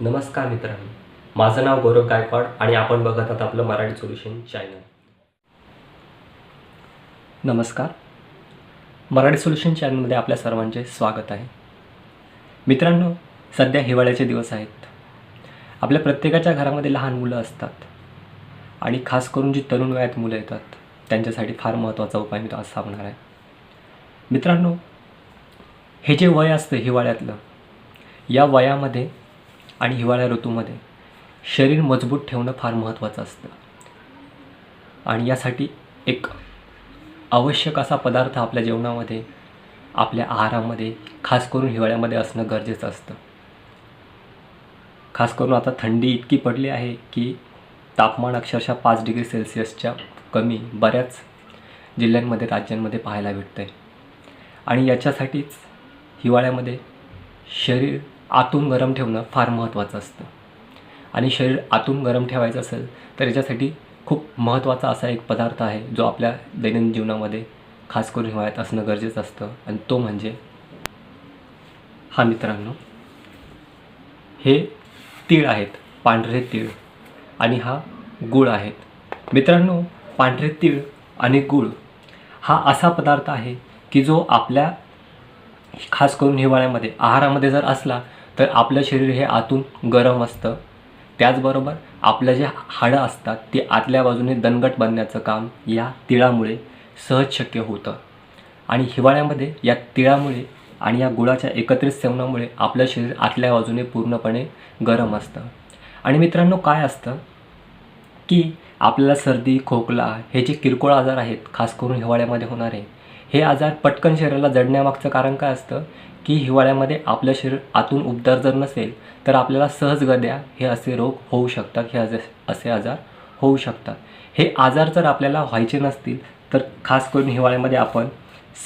नमस्कार मित्रांनो. माझं नाव गौरव गायकवाड आणि आपण बघत आहात आपलं मराठी सोल्युशन चॅनल नमस्कार. मराठी सोल्युशन चॅनलमध्ये आपल्या सर्वांचे स्वागत आहे. मित्रांनो सध्या हिवाळ्याचे दिवस आहेत. आपल्या प्रत्येकाच्या घरामध्ये लहान मुलं असतात. आणि खास करून जी तरुण वयात मुलं येतात त्यांच्यासाठी फार महत्त्वाचा उपाय मी आज सांगणार आहे. मित्रांनो हे जे वय असतं हिवाळ्यातलं या वयामध्ये आणि हिवाळ्या ऋतूमध्ये शरीर मजबूत ठेवणं फार महत्त्वाचं असतं. आणि यासाठी एक आवश्यक असा पदार्थ आपल्या जेवणामध्ये आपल्या आहारामध्ये खास करून हिवाळ्यामध्ये असणं गरजेचं असतं. खास करून आता थंडी इतकी पडली आहे की तापमान अक्षरशः पाच डिग्री सेल्सिअसच्या कमी बऱ्याच जिल्ह्यांमध्ये राज्यांमध्ये पाहायला भेटतं आहे आणि याच्यासाठीच हिवाळ्यामध्ये शरीर आतून गरम ठेवणं फार महत्त्वाचं असतं. आणि शरीर आतून गरम ठेवायचं असेल तर याच्यासाठी खूप महत्त्वाचा असा एक पदार्थ आहे जो आपल्या दैनंदिन जीवनामध्ये खास करून हिवाळ्यात असणं गरजेचं असतं. आणि तो म्हणजे हा मित्रांनो हे तीळ आहेत पांढरे तीळ. आणि हा गूळ आहेत मित्रांनो पांढरे तीळ आणि गूळ हा असा पदार्थ आहे की जो आपल्या खास करून हिवाळ्यामध्ये आहारामध्ये जर असला तर आपलं शरीर हे आतून गरम असतं. त्याचबरोबर आपलं जे हाडं असतात ते आतल्या बाजूने दणकट बनण्याचं काम या तिळामुळे सहज शक्य होतं. आणि हिवाळ्यामध्ये या तिळामुळे आणि या गुळाच्या एकत्रित सेवनामुळे आपलं शरीर आतल्या बाजूने पूर्णपणे गरम असतं. आणि मित्रांनो काय असतं? की आपल्याला सर्दी खोकला हे जे किरकोळ आजार आहेत खास करून हिवाळ्यामध्ये होणारे हे आजार पटकन शरीराला जडण्यामागचं कारण काय असतं? की हिवाळ्यामध्ये आपलं शरीर आतून उबदार जर नसेल तर आपल्याला सहजगद्या हे असे रोग होऊ शकतात हे असे असे आजार होऊ शकतात. हे आजार जर आपल्याला व्हायचे नसतील तर खास करून हिवाळ्यामध्ये आपण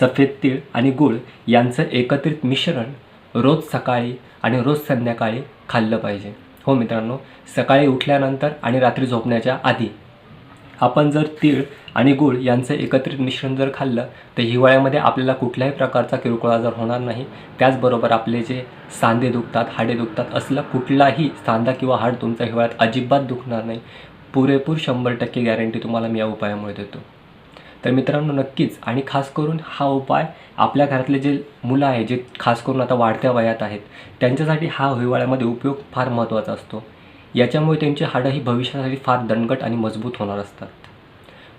सफेद तीळ आणि गूळ यांचं एकत्रित मिश्रण रोज सकाळी आणि रोज संध्याकाळी खाल्लं पाहिजे. हो मित्रांनो सकाळी उठल्यानंतर आणि रात्री झोपण्याच्या आधी आपण जर तीळ आणि गूळ यांचं एकत्रित मिश्रण जर खाल्लं तर हिवाळ्यामध्ये आपल्याला कुठल्याही प्रकारचा किरकोळ आजार होणार नाही. त्याचबरोबर आपले जे सांधे दुखतात हाडे दुखतात असला कुठलाही सांधा किंवा हाड तुमचा हिवाळ्यात अजिबात दुखणार नाही. पुरेपूर शंभर टक्के गॅरंटी तुम्हाला मी या उपायामुळे देतो. तर मित्रांनो नक्कीच आणि खास करून हा उपाय आपल्या घरातले जे मुलं आहे जे खास करून आता वाढत्या वयात आहेत त्यांच्यासाठी हा हिवाळ्यामध्ये उपयोग फार महत्त्वाचा असतो. याच्यामुळे त्यांची हाडं ही भविष्यासाठी फार दणकट आणि मजबूत होणार असतात.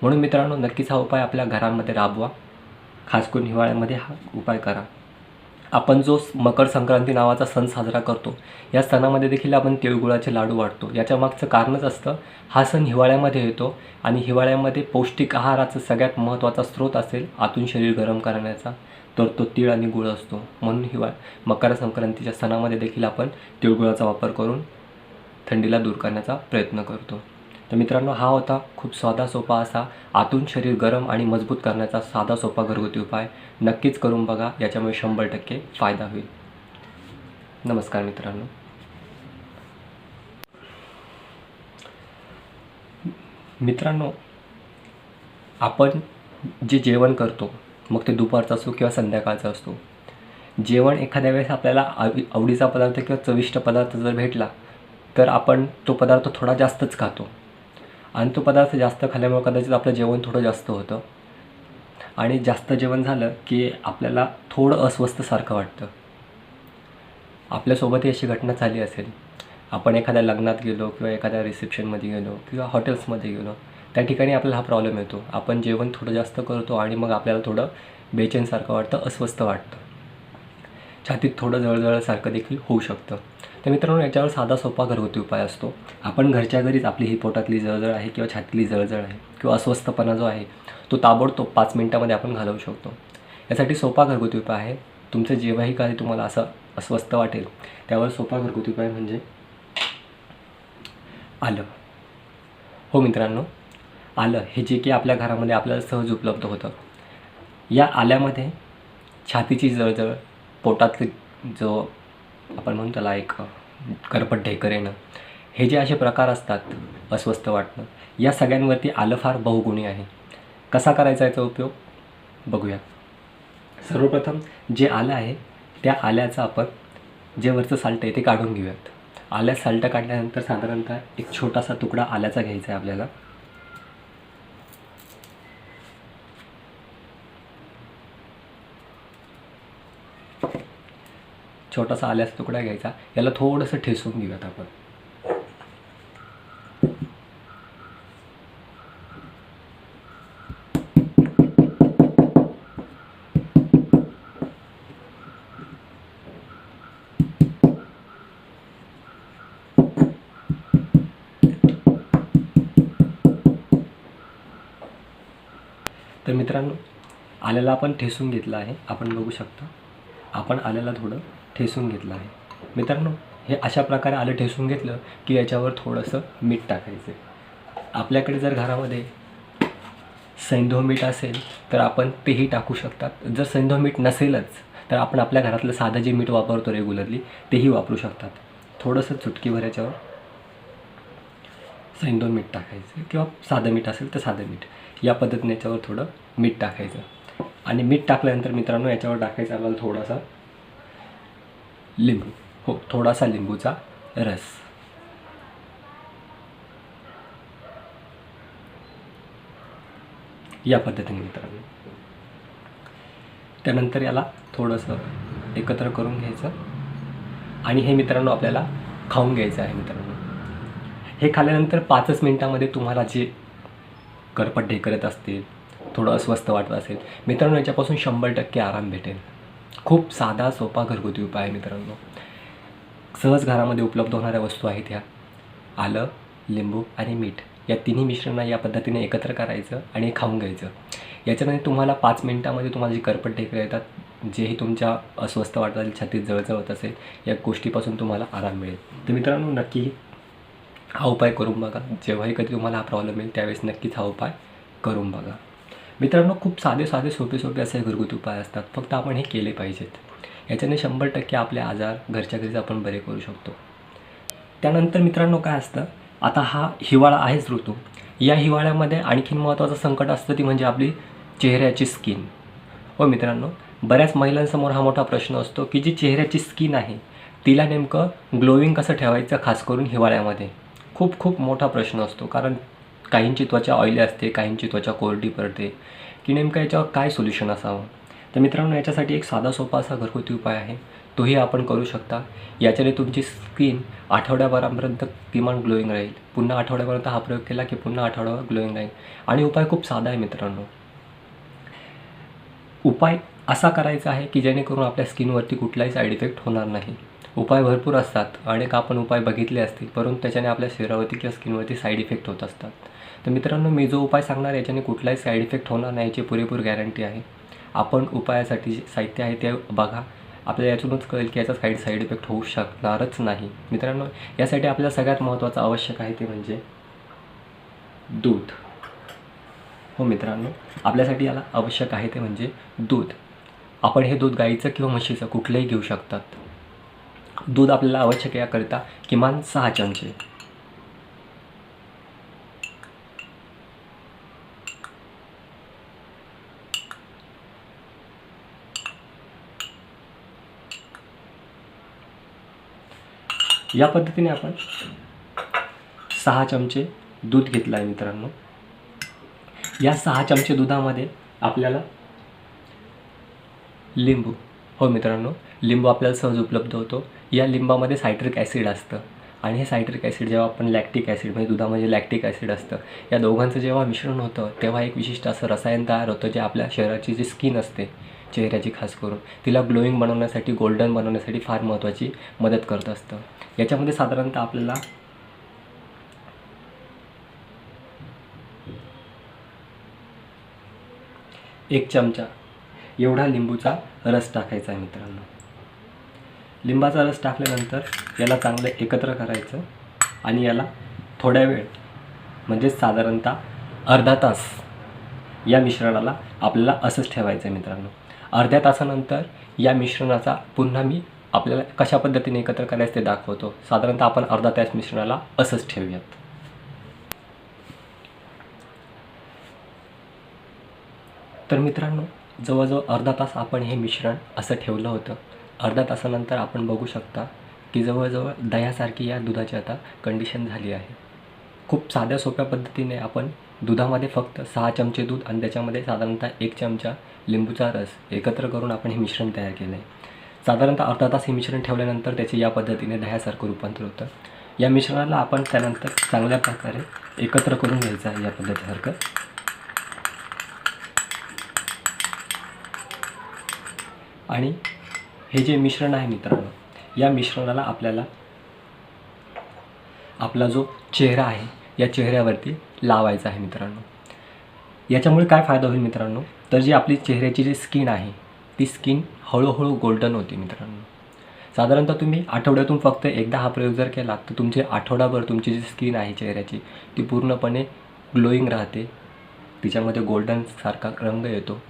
म्हणून मित्रांनो नक्कीच हा उपाय आपल्या घरामध्ये राबवा. खास करून हिवाळ्यामध्ये हा उपाय करा. आपण जो मकर संक्रांती नावाचा सण साजरा करतो या सणामध्ये देखील आपण तिळगुळाचे लाडू वाटतो याच्या मागचं कारणच असतं हा सण हिवाळ्यामध्ये येतो आणि हिवाळ्यामध्ये पौष्टिक आहाराचा सगळ्यात महत्त्वाचा स्रोत असेल आतून शरीर गरम करण्याचा. तर तो तीळ आणि गुळ असतो. म्हणून हिवाळ मकर संक्रांतीच्या सणामध्ये देखील आपण तिळगुळाचा वापर करून थंडीला दूर करण्याचा प्रयत्न करतो. तर मित्रांनो हा होता खूप साधा सोपा असा आतून शरीर गरम आणि मजबूत करण्याचा साधा सोपा घरगुती उपाय. नक्कीच करून बघा याच्यामुळे शंभर टक्के फायदा होईल. नमस्कार मित्रांनो. मित्रांनो आपण जे जेवण करतो मग ते दुपारचं असो किंवा संध्याकाळचं असतो जेवण एखाद्या वेळेस आपल्याला आवडीचा पदार्थ किंवा चविष्ट पदार्थ जर भेटला तर आपण तो पदार्थ थोडा जास्तच खातो. आणि तो पदार्थ जास्त खाल्ल्यामुळे कदाचित आपलं जेवण थोडं जास्त होतं. आणि जास्त जेवण झालं की आपल्याला थोडं अस्वस्थसारखं वाटतं. आपल्यासोबतही अशी घटना झाली असेल. आपण एखाद्या लग्नात गेलो किंवा एखाद्या रिसेप्शनमध्ये गेलो किंवा हॉटेल्समध्ये गेलो त्या ठिकाणी आपल्याला हा प्रॉब्लेम येतो. आपण जेवण थोडं जास्त करतो आणि मग आपल्याला थोडं बेचैनसारखं वाटतं अस्वस्थ वाटतं. छातीत थोडं जळजळसारखं देखील होऊ शकतं. तर मित्रांनो याच्यावर साधा सोपा घरगुती उपाय असतो. आपण घरच्या घरीच आपली ही पोटातली जळजळ आहे किंवा छातीतली जळजळ आहे किंवा अस्वस्थपणा जो आहे तो ताबडतोब पाच मिनटामध्ये आपण घालवू शकतो. यासाठी सोपा घरगुती उपाय आहे. तुमचं जेव्हाही काही तुम्हाला असं अस्वस्थ वाटेल त्यावर सोपा घरगुती उपाय म्हणजे आलं. हो मित्रांनो आलं हे जे की आपल्या घरामध्ये आपल्याला सहज उपलब्ध होतं. या आल्यामध्ये छातीची जळजळ पोटातले जो आपण म्हणू त्याला एक करपट ढेकर येणं हे जे असे प्रकार असतात अस्वस्थ वाटणं या सगळ्यांवरती आलं फार बहुगुणी आहे. कसा करायचा याचा उपयोग? बघूया. सर्वप्रथम जे आलं आहे त्या आल्याचं आपण जे वरचं साल्ट आहे ते काढून घेऊयात. आल्या साल्ट काढल्यानंतर साधारणतः एक छोटासा तुकडा आल्याचा घ्यायचा आहे आपल्याला. छोटासा आल्याचा तुकडा घ्यायचा. याला थोडंसं ठेसून घेऊयात आपण. तर मित्रांनो आल्याला आपण ठेसून घेतलं आहे. आपण बघू शकता. आपण आल्याला थोडं ठेसून घेतलं आहे. मित्रांनो हे अशा प्रकारे आलं ठेसून घेतलं की याच्यावर थोडंसं मीठ टाकायचं. आपल्याकडे जर घरामध्ये सैंधव मीठ असेल तर आपण तेही टाकू शकतात. जर सैंधव मीठ नसेलच तर आपण आपल्या घरातलं साधं जे मीठ वापरतो रेग्युलरली तेही वापरू शकतात. थोडंसं चुटकीभर याच्यावर सैंधव मीठ टाकायचं. किंवा साधं मीठ असेल तर साधं मीठ. या पद्धतीने याच्यावर थोडं मीठ टाकायचं. आणि मीठ टाकल्यानंतर मित्रांनो याच्यावर टाकायचं आपल्याला थोडासा लिंबू. हो थोडासा लिंबूचा रस. या पद्धतीने मित्रांनो. त्यानंतर याला थोडंसं एकत्र करून घ्यायचं. आणि हे मित्रांनो आपल्याला खाऊन घ्यायचं आहे मित्रांनो. हे खाल्ल्यानंतर पाचच मिनटामध्ये तुम्हाला जे करपट ढेकरत असतील थोडं अस्वस्थ वाटत असेल मित्रांनो याच्यापासून शंभर टक्के आराम भेटेल. खूप साधा सोपा घरगुती उपाय आहे मित्रांनो. सहज घरामध्ये उपलब्ध होणाऱ्या वस्तू आहेत ह्या. आलं लिंबू आणि मीठ. या तिन्ही मिश्रणा या पद्धतीने एकत्र करायचं आणि खाऊन घ्यायचं. याच्यामध्ये तुम्हाला पाच मिनिटामध्ये तुम्हाला जी करपट ढेकरं येतात जेही तुमच्या अस्वस्थ वाटत असेल छातीत जळजळत असेल या गोष्टीपासून तुम्हाला आराम मिळेल. तर मित्रांनो नक्की हा उपाय करून बघा. जेव्हाही कधी तुम्हाला हा प्रॉब्लेम येईल त्यावेळेस नक्कीच हा उपाय करून बघा. मित्रांनो खूप साधे साधे सोपे सोपे असे घरगुती उपाय असतात. फक्त आपण हे केले पाहिजेत. याच्याने शंभर टक्के आपले आजार घरच्या घरीच आपण बरे करू शकतो. त्यानंतर मित्रांनो काय असतं? आता हा हिवाळा आहेच ऋतू. या हिवाळ्यामध्ये आणखीन महत्त्वाचं संकट असतं ती म्हणजे आपली चेहऱ्याची स्किन. हो मित्रांनो बऱ्याच महिलांसमोर हा मोठा प्रश्न असतो की जी चेहऱ्याची स्किन आहे तिला नेमकं ग्लोविंग कसं ठेवायचं खास करून हिवाळ्यामध्ये? खूप खूप मोठा प्रश्न असतो. कारण काहींची त्वचा ऑइली असते काहींची त्वचा कोरडी पडते. की नेमकं याच्यावर काय सोल्युशन असावं? तर मित्रांनो याच्यासाठी एक साधा सोपा असा घरगुती उपाय आहे. तोही आपण करू शकता. याच्याने तुमची स्किन आठवड्याभरापर्यंत किमान ग्लोईंग राहील. पुन्हा आठवड्यापर्यंत हा प्रयोग केला की पुन्हा आठवड्यावर ग्लोईंग राहील. आणि उपाय खूप साधा आहे मित्रांनो. उपाय असा करायचा आहे की जेणेकरून आपल्या स्किनवरती कुठलाही साईड इफेक्ट होणार नाही. उपाय भरपूर असतात. अनेक आपण उपाय बघितले असतील परंतु त्याच्याने आपल्या शरीरावरती किंवा स्किनवरती साईड इफेक्ट होत असतात. तर मित्रांनो मी जो उपाय सांगणार याच्याने कुठलाही साईड इफेक्ट होणार नाही याची पुरेपूर गॅरंटी आहे. आपण उपायासाठी जे साहित्य आहे ते बघा. आपल्याला यातूनच कळेल की याचा साईड साईड इफेक्ट होऊ शकणारच नाही. मित्रांनो यासाठी आपल्याला सगळ्यात महत्त्वाचं आवश्यक आहे ते म्हणजे दूध. हो मित्रांनो आपल्यासाठी याला आवश्यक आहे ते म्हणजे दूध. आपण हे दूध गाईचं किंवा म्हशीचं कुठलंही घेऊ शकतात. दूध आपल्याला आवश्यक याकरिता किमान सहा चमचे. या पद्धतीने आपण सहा चमचे दूध घेतलं आहे मित्रांनो. या सहा चमचे दुधामध्ये आपल्याला लिंबू हो मित्रांनो लिंबू आपल्याला सहज उपलब्ध होतो. या लिंबामध्ये सायट्रिक ॲसिड असतं. आणि हे सायट्रिक ॲसिड जेव्हा आपण लॅक्टिक ॲसिड म्हणजे दुधामध्ये लॅक्टिक ॲसिड असतं या दोघांचं जेव्हा मिश्रण होतं तेव्हा एक विशिष्ट असं रसायन तयार होतं जे आपल्या शरीराची जी स्किन असते चेहऱ्याची खास करून तिला ग्लोईंग बनवण्यासाठी गोल्डन बनवण्यासाठी फार महत्त्वाची मदत करत असतं. याच्यामध्ये साधारणतः आपल्याला एक चमचा एवढा लिंबूचा रस टाकायचा आहे मित्रांनो. लिंबाचा रस टाकल्यानंतर याला चांगलं एकत्र करायचं आणि याला थोड्या वेळ म्हणजेच साधारणतः अर्धा तास या मिश्रणाला आपल्याला असंच ठेवायचं आहे मित्रांनो. अर्ध्या तासानंतर या मिश्रणाचा पुन्हा मी आपल्याला कशा पद्धतीने एकत्र करायचं ते दाखवतो. साधारणतः आपण अर्धा तास मिश्रणाला असंच ठेवूयात. तर मित्रांनो जवळजवळ अर्धा तास आपण हे मिश्रण असं ठेवलं होतं. अर्धा तासानंतर आपण बघू शकता की जवळजवळ दह्यासारखी या दुधाची आता कंडिशन झाली आहे. खूप साध्या सोप्या पद्धतीने आपण दुधामध्ये फक्त सहा चमचे दूध आणि त्याच्यामध्ये साधारणतः एक चमचा लिंबूचा रस एकत्र करून आपण हे मिश्रण तयार केलं आहे साधारणतः अर्धा तास हे मिश्रण ठेवल्यानंतर त्याचे या पद्धतीने दह्यासारखं रूपांतर होतं. या मिश्रणाला आपण त्यानंतर चांगल्या प्रकारे एकत्र करून घ्यायचं आहे या पद्धतीसारखं. आणि हे जे मिश्रण आहे मित्रांनो या मिश्रणाला आपल्याला आपला जो चेहरा आहे या चेहऱ्यावरती लावायचा आहे मित्रांनो. याच्यामुळे काय फायदा होईल मित्रांनो? तर जी आपली चेहऱ्याची जी स्किन आहे ती स्किन हळूहळू गोल्डन होते मित्रांनो. साधारणतः तुम्ही आठवड्यातून फक्त एकदा हा प्रयोग जर केला तर तुमचे आठवडाभर तुमची जी स्किन आहे चेहऱ्याची ती पूर्णपणे ग्लोईंग राहते. तिच्यामध्ये गोल्डनसारखा रंग येतो.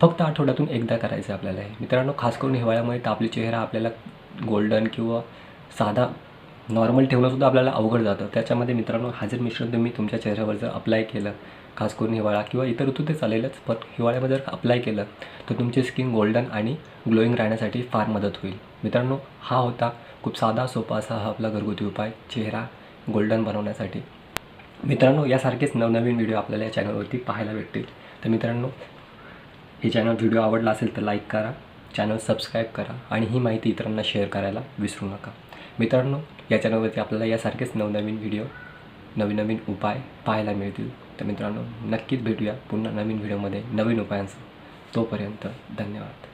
फक्त आठवड्यातून एकदा करायचं आहे आपल्याला हे. मित्रांनो खास करून हिवाळ्यामुळे तर आपली चेहरा आपल्याला गोल्डन किंवा साधा नॉर्मल ठेवणंसुद्धा आपल्याला अवघड जातं. त्याच्यामध्ये मित्रांनो हाजर मिश्रण तुम्ही तुमच्या चेहऱ्यावर जर अप्लाय केलं खास करून हिवाळा किंवा इतर ऋतू ते चालेलच पण हिवाळ्यामध्ये जर अप्लाय केलं तर तुमची स्किन गोल्डन आणि ग्लोईंग राहण्यासाठी फार मदत होईल. मित्रांनो हा होता खूप साधा सोपा असा हा आपला घरगुती उपाय चेहरा गोल्डन बनवण्यासाठी. मित्रांनो यासारखेच नवनवीन व्हिडिओ आपल्याला या चॅनलवरती पाहायला भेटतील. तर मित्रांनो हे चॅनल व्हिडिओ आवडला असेल तर लाईक करा चॅनल सबस्क्राईब करा आणि ही माहिती इतरांना शेअर करायला विसरू नका. मित्रांनो या चॅनलवरती आपल्याला यासारखेच नवनवीन व्हिडिओ नवीन नवीन उपाय पाहायला मिळतील. तर मित्रांनो नक्कीच भेटूया पुन्हा नवीन व्हिडिओमध्ये नवीन उपायांसह. तोपर्यंत धन्यवाद.